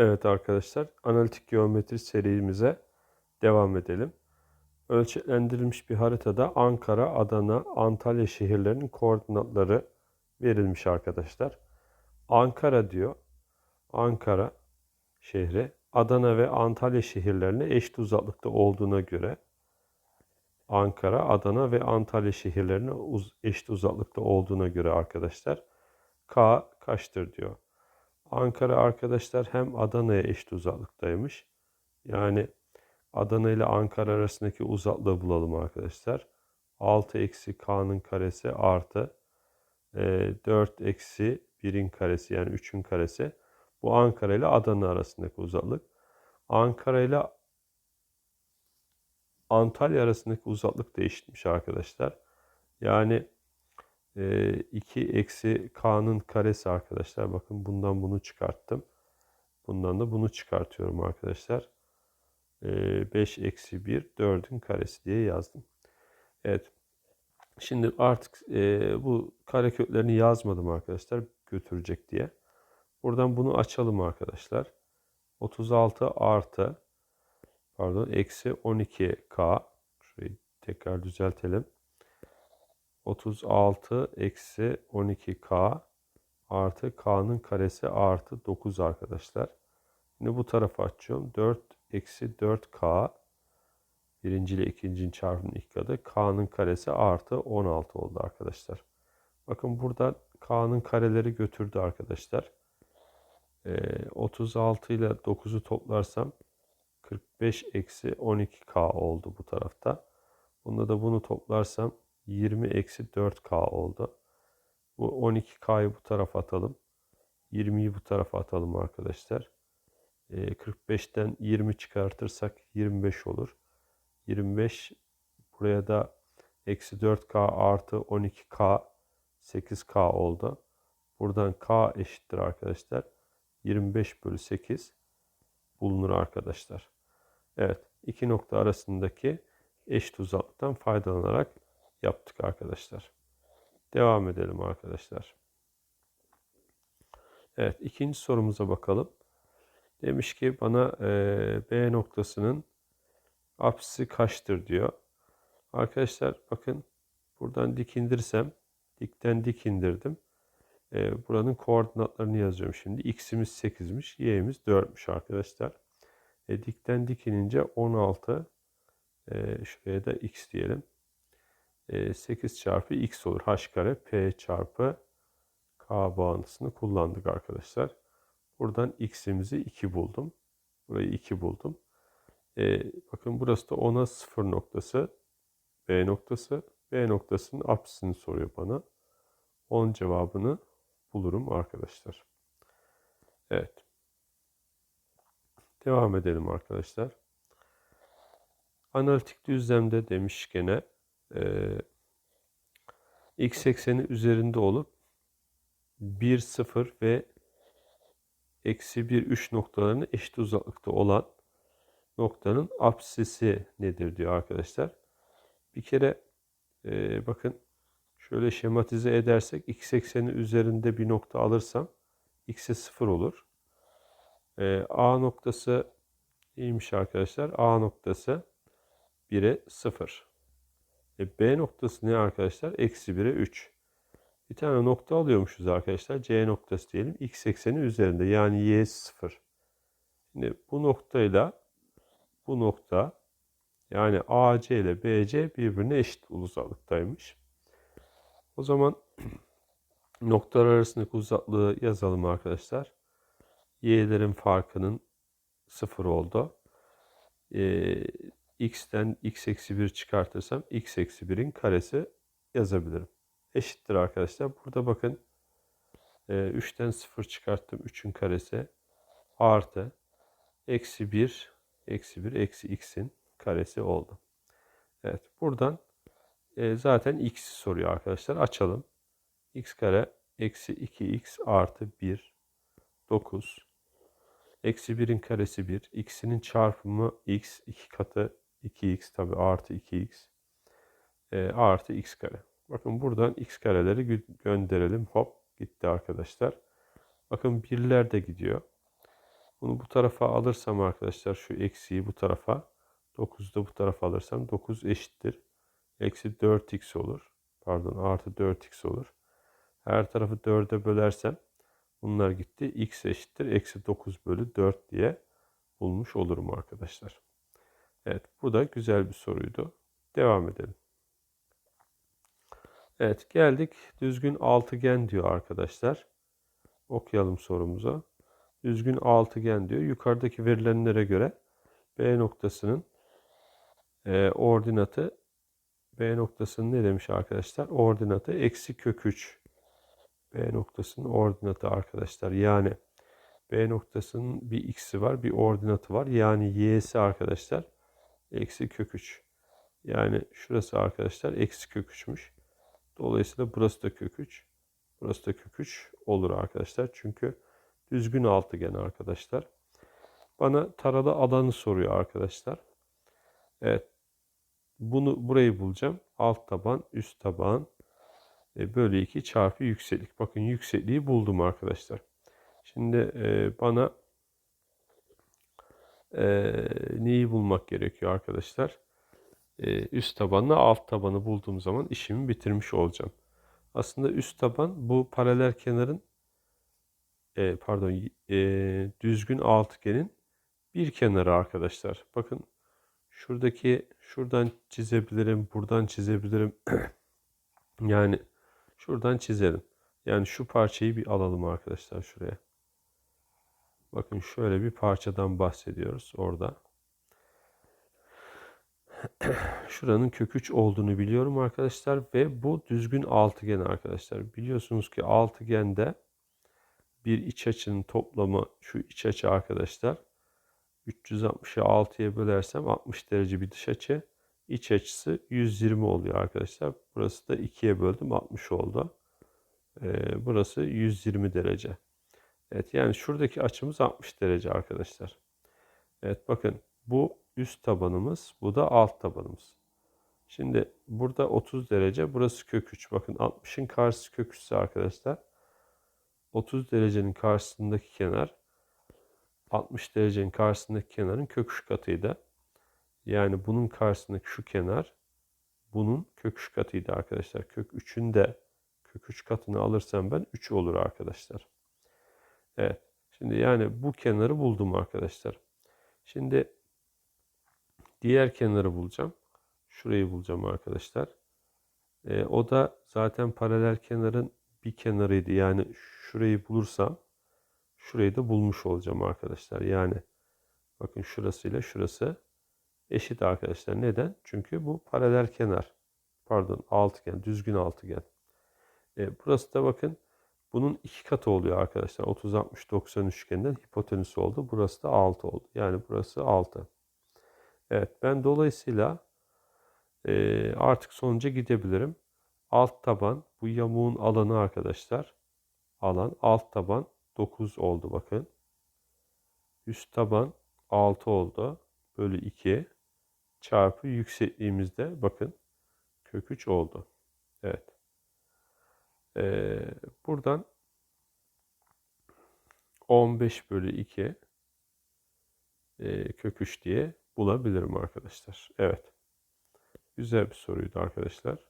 Evet arkadaşlar, analitik geometri serimize devam edelim. Ölçeklendirilmiş bir haritada Ankara, Adana, Antalya şehirlerinin koordinatları verilmiş arkadaşlar. Ankara diyor. Ankara şehri Adana ve Antalya şehirlerine eşit uzaklıkta olduğuna göre Ankara, Adana ve Antalya şehirlerine uz eşit uzaklıkta olduğuna göre arkadaşlar K kaçtır diyor. Ankara arkadaşlar hem Adana'ya eşit uzaklıktaymış. Yani Adana ile Ankara arasındaki uzaklığı bulalım arkadaşlar. 6 eksi K'nın karesi artı e, 4 eksi 1'in karesi yani 3'ün karesi. Bu Ankara ile Adana arasındaki uzaklık. Ankara ile Antalya arasındaki uzaklık da eşitmiş arkadaşlar. Yani 2 ee, eksi k'nın karesi arkadaşlar. Bakın bundan bunu çıkarttım. Bundan da bunu çıkartıyorum arkadaşlar. 5 ee, eksi 1 4'ün karesi diye yazdım. Evet. Şimdi artık e, bu kareköklerini yazmadım arkadaşlar götürecek diye. Buradan bunu açalım arkadaşlar. 36 artı pardon eksi 12k şurayı tekrar düzeltelim. 36 eksi 12k artı k'nın karesi artı 9 arkadaşlar. Şimdi bu tarafa açıyorum. 4 eksi 4k birinci ile ikincinin çarpımının ilk katı k'nın karesi artı 16 oldu arkadaşlar. Bakın burada k'nın kareleri götürdü arkadaşlar. Ee, 36 ile 9'u toplarsam 45 eksi 12k oldu bu tarafta. Bunda da bunu toplarsam 20 eksi 4K oldu. Bu 12K'yı bu tarafa atalım. 20'yi bu tarafa atalım arkadaşlar. 45'ten ee, 20 çıkartırsak 25 olur. 25 buraya da eksi 4K artı 12K 8K oldu. Buradan K eşittir arkadaşlar. 25 bölü 8 bulunur arkadaşlar. Evet iki nokta arasındaki eşit uzaklıktan faydalanarak yaptık arkadaşlar. Devam edelim arkadaşlar. Evet ikinci sorumuza bakalım. Demiş ki bana e, B noktasının apsisi kaçtır diyor. Arkadaşlar bakın buradan dik indirsem dikten dik indirdim. E, buranın koordinatlarını yazıyorum şimdi. X'imiz 8'miş, Y'imiz 4'müş arkadaşlar. E, dikten dik inince 16 e, şuraya da X diyelim. 8 e, çarpı x olur. h kare p çarpı k bağıntısını kullandık arkadaşlar. Buradan x'imizi 2 buldum. Burayı 2 buldum. Ee, bakın burası da 10'a 0 noktası. B noktası. B noktasının apsisini soruyor bana. 10 cevabını bulurum arkadaşlar. Evet. Devam edelim arkadaşlar. Analitik düzlemde demiş gene e, x ekseni üzerinde olup 1, 0 ve eksi 1, 3 noktalarını eşit uzaklıkta olan noktanın apsisi nedir diyor arkadaşlar. Bir kere e, bakın şöyle şematize edersek x ekseni üzerinde bir nokta alırsam x'e 0 olur. E, A noktası neymiş arkadaşlar? A noktası 1'e 0. E, B noktası ne arkadaşlar? Eksi 1'e 3. Bir tane nokta alıyormuşuz arkadaşlar. C noktası diyelim. X ekseni üzerinde yani Y 0. Şimdi bu noktayla bu nokta yani AC ile BC birbirine eşit uzaklıktaymış. O zaman noktalar arasındaki uzaklığı yazalım arkadaşlar. Y'lerin farkının 0 oldu. Ee, x'ten x eksi 1 çıkartırsam x eksi 1'in karesi yazabilirim. Eşittir arkadaşlar. Burada bakın 3'ten e, 0 çıkarttım. 3'ün karesi artı eksi 1 eksi 1 eksi x'in karesi oldu. Evet buradan e, zaten x'i soruyor arkadaşlar. Açalım. x kare eksi 2x artı 1 9 Eksi 1'in karesi 1. X'inin çarpımı x 2 katı 2x tabi artı 2x e, artı x kare. Bakın buradan x kareleri gönderelim. Hop gitti arkadaşlar. Bakın birler de gidiyor. Bunu bu tarafa alırsam arkadaşlar şu eksiği bu tarafa 9'u da bu tarafa alırsam 9 eşittir. Eksi 4x olur. Pardon artı 4x olur. Her tarafı 4'e bölersem bunlar gitti. x eşittir. Eksi 9 bölü 4 diye bulmuş olurum arkadaşlar. Evet bu da güzel bir soruydu. Devam edelim. Evet geldik düzgün altıgen diyor arkadaşlar. Okuyalım sorumuza. Düzgün altıgen diyor. Yukarıdaki verilenlere göre B noktasının e, ordinatı B noktasının ne demiş arkadaşlar? Ordinatı eksi kök 3. B noktasının ordinatı arkadaşlar. Yani B noktasının bir x'i var, bir ordinatı var. Yani y'si arkadaşlar eksi kök 3. Yani şurası arkadaşlar eksi kök 3'müş. Dolayısıyla burası da kök 3. Burası da kök 3 olur arkadaşlar. Çünkü düzgün altıgen arkadaşlar. Bana taralı alanı soruyor arkadaşlar. Evet. Bunu burayı bulacağım. Alt taban, üst taban e, bölü 2 çarpı yükseklik. Bakın yüksekliği buldum arkadaşlar. Şimdi e, bana e, neyi bulmak gerekiyor arkadaşlar? E, üst tabanla alt tabanı bulduğum zaman işimi bitirmiş olacağım. Aslında üst taban bu paralel kenarın e, pardon e, düzgün altıgenin bir kenarı arkadaşlar. Bakın şuradaki şuradan çizebilirim, buradan çizebilirim. yani şuradan çizelim. Yani şu parçayı bir alalım arkadaşlar şuraya. Bakın şöyle bir parçadan bahsediyoruz orada. Şuranın kök 3 olduğunu biliyorum arkadaşlar ve bu düzgün altıgen arkadaşlar. Biliyorsunuz ki altıgende bir iç açının toplamı şu iç açı arkadaşlar. 360'ı 6'ya bölersem 60 derece bir dış açı. İç açısı 120 oluyor arkadaşlar. Burası da 2'ye böldüm 60 oldu. Ee, burası 120 derece. Evet yani şuradaki açımız 60 derece arkadaşlar. Evet bakın bu üst tabanımız bu da alt tabanımız. Şimdi burada 30 derece burası kök 3. Bakın 60'ın karşısı kök 3 arkadaşlar. 30 derecenin karşısındaki kenar 60 derecenin karşısındaki kenarın kök 3 katıydı. Yani bunun karşısındaki şu kenar bunun kök 3 katıydı arkadaşlar. Kök 3'ün de kök 3 katını alırsam ben 3 olur arkadaşlar. Evet. Şimdi yani bu kenarı buldum arkadaşlar. Şimdi diğer kenarı bulacağım. Şurayı bulacağım arkadaşlar. E, o da zaten paralel kenarın bir kenarıydı. Yani şurayı bulursam şurayı da bulmuş olacağım arkadaşlar. Yani bakın şurası ile şurası eşit arkadaşlar. Neden? Çünkü bu paralel kenar. Pardon altıgen, düzgün altıgen. E, burası da bakın bunun iki katı oluyor arkadaşlar. 30 60 90 üçgeninden hipotenüsü oldu. Burası da 6 oldu. Yani burası 6. Evet ben dolayısıyla e, artık sonuca gidebilirim. Alt taban bu yamuğun alanı arkadaşlar. Alan alt taban 9 oldu bakın. Üst taban 6 oldu. Bölü 2 çarpı yüksekliğimizde bakın kök 3 oldu. Evet. Ee, buradan 15 bölü 2 e, kök 3 diye bulabilirim arkadaşlar. Evet. Güzel bir soruydu arkadaşlar.